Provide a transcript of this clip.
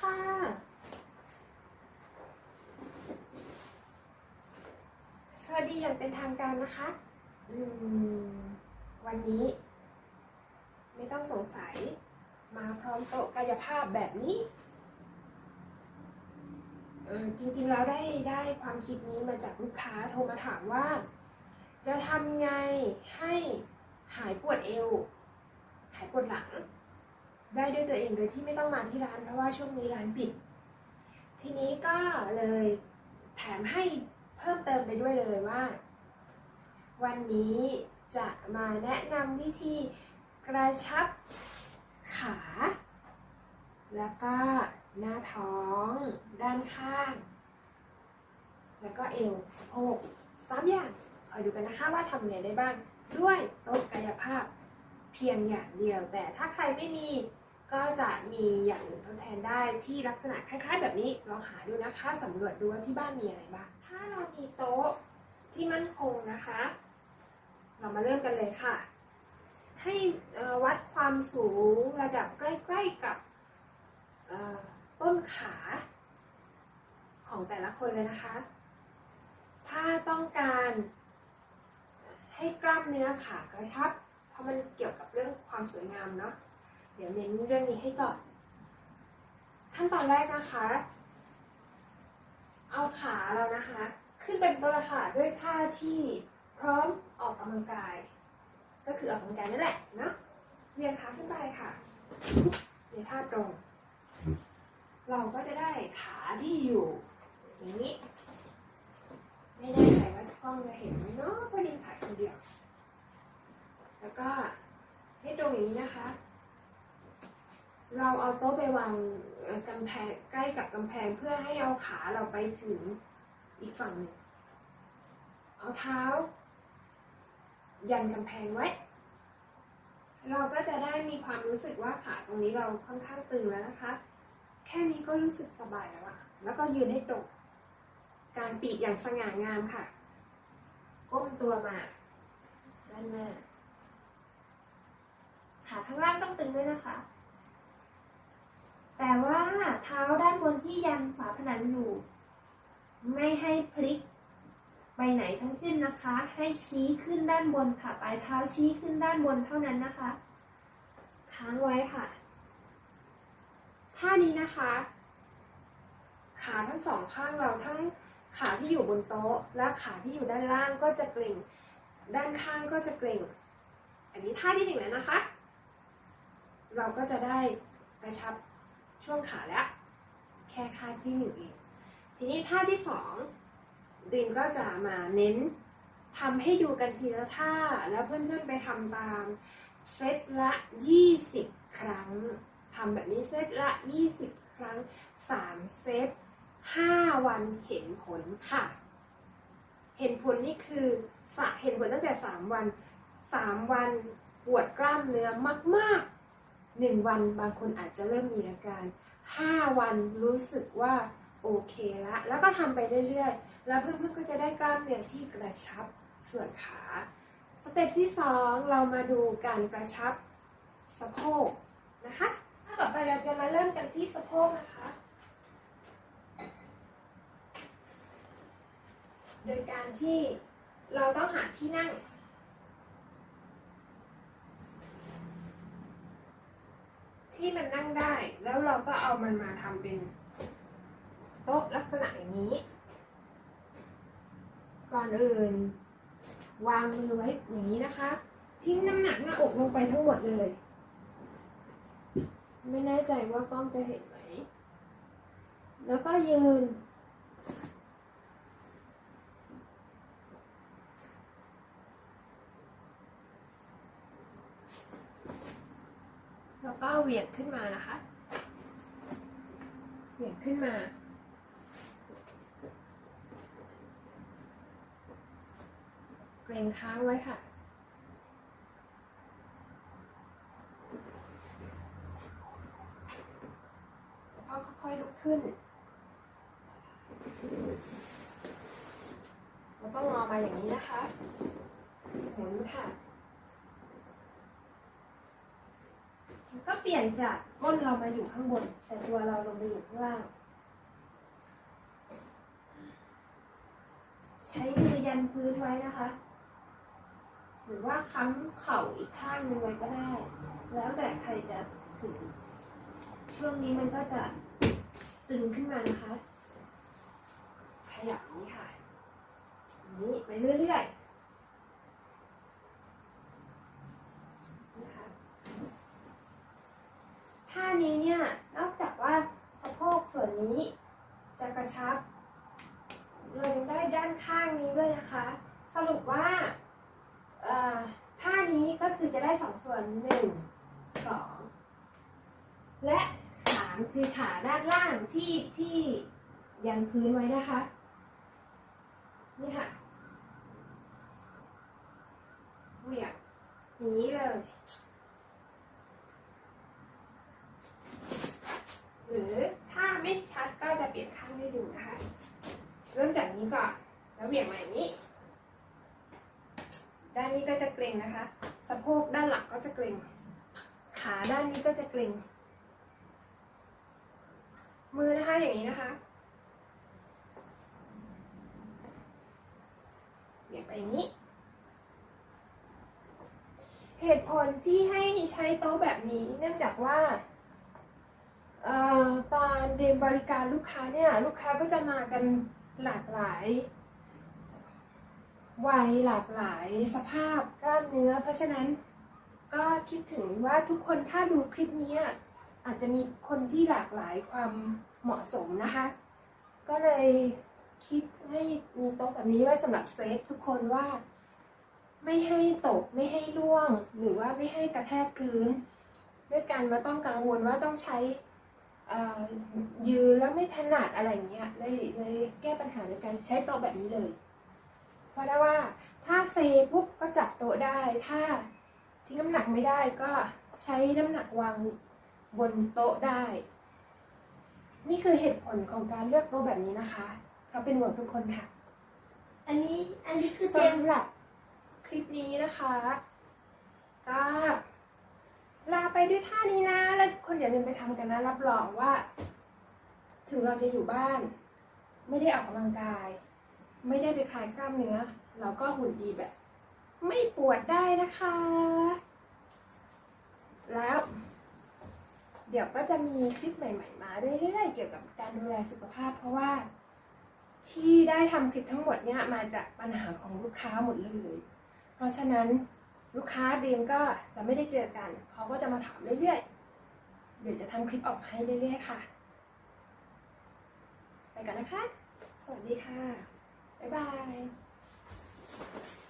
ค่ะ สวัสดีอย่างเป็นทางการนะคะอืมวันนี้ ไม่ต้องสงสัย มาพร้อมโต๊ะกายภาพแบบนี้เออจริงๆ แล้วได้ได้ความคิดนี้มาจากลูกค้าโทรมาถามว่า จะทำไงให้หายปวดเอว หายปวดหลัง ได้ด้วยตัวเองโดยที่ไม่ต้องมาที่ร้านเพราะว่าช่วงนี้ร้านปิด ทีนี้ก็เลยแถมให้เพิ่มเติมไปด้วยเลยว่า วันนี้จะมาแนะนำวิธีกระชับขา แล้วก็หน้าท้องด้านข้าง แล้วก็เอวสะโพกสามอย่างคอยดูกันนะคะว่าทำไงได้บ้าง ด้วยโต๊ะกายภาพเพียงอย่างเดียว แต่ถ้าใครไม่มี ก็จะมีอย่างอื่นทดแทนได้ที่ลักษณะคล้าย ๆ แบบนี้ลองหาดูนะคะสำรวจดูว่าที่บ้านมีอะไรบ้างถ้าเรามีโต๊ะที่มั่นคงนะคะ เรามาเริ่มกันเลยค่ะ ให้วัดความสูงระดับใกล้ ๆ กับต้นขาของแต่ละคนเลยนะคะ ถ้าต้องการให้กล้ามเนื้อขากระชับ เพราะมันเกี่ยวกับเรื่องความสวยงามเนาะ เดี๋ยวเน้นเรื่องนี้ให้ก่อน ขั้นตอนแรกนะคะ เอาขาเรานะคะ ขึ้นเป็นต้นละค่ะด้วยท่าที่พร้อมออกกำลังกาย ก็คือออกกำลังกายนั่นแหละเนาะเวียงขาขึ้นไปค่ะในท่าตรง เราก็จะได้ขาที่อยู่อย่างนี้ ไม่แน่ใจว่ากล้องจะเห็นไหมเนาะพราะดินถ่ายคนเดียว แล้วก็ให้ตรงนี้นะคะ เราเอาโต๊ะไปวางกำแพงใกล้กับกำแพงเพื่อให้เอาขาเราไปถึงอีกฝั่งหนึ่งเอาเท้า ยันกำแพงไว้ เราก็จะได้มีความรู้สึกว่าขาตรงนี้เราค่อนข้างตึงแล้วนะคะ แค่นี้ก็รู้สึกสบายแล้วอะแล้วก็ยืนให้ตรงการปีกอย่างสง่างามค่ะ ก้มตัวมาด้านหน้าขาข้างล่างต้องตึงด้วยนะคะ เท้าด้านบนที่ยันฝาผนังอยู่ ไม่ให้พลิก ไปไหนทั้งสิ้นนะคะ ให้ชี้ขึ้นด้านบนค่ะ ปลายเท้าชี้ขึ้นด้านบนเท่านั้นนะคะ ค้างไว้ค่ะ ท่านี้นะคะ ขาทั้งสองข้างเราทั้งขาที่อยู่บนโต๊ะ และขาที่อยู่ด้านล่างก็จะเกร็ง ด้านข้างก็จะเกร็ง อันนี้ท่าที่หนึ่งแล้วนะคะ เราก็จะได้กระชับ ช่วงขาแล้ว แค่ท่าที่หนึ่งเองทีนี้ท่าที่สองดิมก็จะมาเน้นทำให้ดูกันทีละท่า แล้วเพื่อนๆไปทำตามเซตละ 20 ครั้งทำแบบนี้เซตละ 20 ครั้ง 3 เซต 5 วันเห็นผลค่ะ เห็นผลนี่คือเห็นผลตั้งแต่ 3 วัน 3 วันปวดกล้ามเนื้อมากๆ 1 วันบางคนอาจจะเริ่มมีอาการ 5 วันรู้สึกว่าโอเคละแล้วก็ทำไปเรื่อยๆ แล้วเพื่อนๆก็จะได้กล้ามเนื้อที่กระชับส่วนขาสเต็ปที่ 2 เรามาดูการกระชับสะโพกนะคะถ้าต่อไปเราจะมาเริ่มกันที่สะโพกนะคะ โดยการที่เราต้องหาที่นั่ง ที่มันนั่ง ได้ แล้วเราก็เอามันมาทำเป็นโต๊ะลักษณะอย่างนี้ ก่อนอื่น วางมือไว้อย่างนี้นะคะ ทิ้งน้ำหนักหน้าอกลงไปทั้งหมดเลย ไม่แน่ใจว่ากล้องจะเห็นไหม แล้วก็ยืน เหวี่ยงขึ้นมานะคะเหวี่ยงขึ้นมา เกรงค้างไว้ค่ะ แล้วก็ค่อยๆลุกขึ้น แล้วก็งอมาอย่างนี้นะคะ หมุนค่ะ ท ก็ เปลี่ยนจากก้นเรามาอยู่ข้างบน แต่ตัวเราลงไปอยู่ข้างล่าง ใช้มือยันพื้นไว้นะคะ หรือว่าค้ำเข่าอีกข้างหนึงไว้ก็ได้ แล้วแต่ใครจะถือช่วงนี้มันก็จะตึงขึ้นมานะคะ ขยับนี้ค่ะ นี้ไปเรื่อยๆนะคะท่า นี้เนี่ยนอกจากว่าสะโพกส่วนนี้จะกระชับเรายังได้ด้านข้างนี้ด้วยนะคะ สรุปว่าท่านี้ก็คือจะได้สองส่วนหนึ่งสองและสามคือขาด้านล่างที่ที่ยันพื้นไว้นะคะ นี่ค่ะเหวี่ยงอย่างนี้เลย หรือถ้าไม่ชัดก็จะเปลี่ยนข้างให้ดูนะคะ เริ่มจาก นี้ก่อน แล้วเหวี่ยงมาอย่างนี้ ด้านนี้ก็จะเกร็งนะคะ สะโพกด้านหลังก็จะเกร็ง ขาด้านนี้ก็จะเกร็ง มือนะคะอย่างนี้นะคะเหวี่ยงไปอย่างนี้ เหตุผลที่ให้ใช้โต๊ะแบบนี้เนื่องจากว่าออตอนเรียนบริการลูกค้าเนี่ย ลูกค้าก็จะมากัน หลากหลาย วัยหลากหลายสภาพกล้ามเนื้อ เพราะฉะนั้นก็คิดถึงว่าทุกคนถ้าดูคลิปนี้อาจจะมีคนที่หลากหลายความเหมาะสมนะคะ ก็เลยคิดให้มีโต๊ะแบบนี้ไว้สำหรับเซฟทุกคนว่า ไม่ให้ตกไม่ให้ล่วง หรือว่าไม่ให้กระแทกพื้น ด้วยการมาต้องกังวลว่าต้องใช้ ยืนแล้วไม่ถนัดอะไรอย่างเงี้ยเลยเลยแก้ปัญหาโดยการใช้โต๊ะแบบนี้เลย เพราะได้ว่าถ้าเซปุ๊บก็จับโต๊ะได้ ถ้าทิ้งน้ำหนักไม่ได้ก็ใช้น้ำหนักวางบนโต๊ะได้ นี่คือเหตุผลของการเลือกโต๊ะแบบนี้นะคะ เพราะเป็นห่วงทุกคนค่ะ อันนี้อันนี้คือเจมสำหรับคลิปนี้นะคะก็ ลาไปด้วยท่านี้นะ แล้วทุกคนอย่าลืมไปทำกันนะ รับรองว่า ถึงเราจะอยู่บ้าน ไม่ได้ออกกำลังกาย ไม่ได้ไปคลายกล้ามเนื้อ เราก็หุ่นดีแบบ ไม่ปวดได้นะคะ แล้ว เดี๋ยวก็จะมีคลิปใหม่ ๆ มาเรื่อยๆเกี่ยวกับการดูแลสุขภาพ เพราะว่า ที่ได้ทำคลิปทั้งหมดเนี่ยมาจากปัญหาของลูกค้าหมดเลย เพราะฉะนั้น ลูกค้าเรียนก็จะไม่ได้เจอกัน เขาก็จะมาถามเรื่อยๆเดี๋ยวจะทำคลิปออกให้เรื่อยๆค่ะ ไปกันนะคะ สวัสดีค่ะ บ๊ายบาย